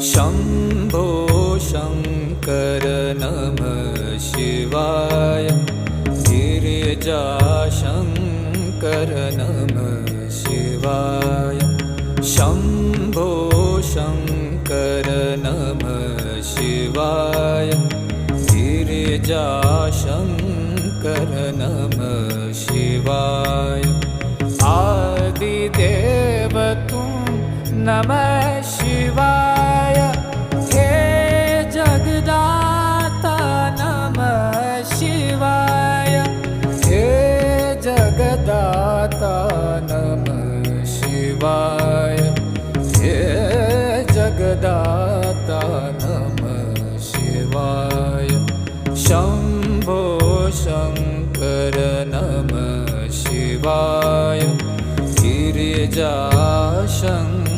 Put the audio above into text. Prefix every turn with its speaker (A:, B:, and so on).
A: शम्भो शङ्कर नमः शिवाय। गिरिजाशङ्कर नमः शिवाय। शम्भो शङ्कर नमः शिवाय। गिरिजाशङ्कर नमः शिवाय। आदिदेव तु नमः शिवाय शिवाय। हे जगदाता नमः शिवाय। हे जगदाता नमः शिवाय। शम्भो शङ्कर नम शिवाय। गिरिजा शङ्कर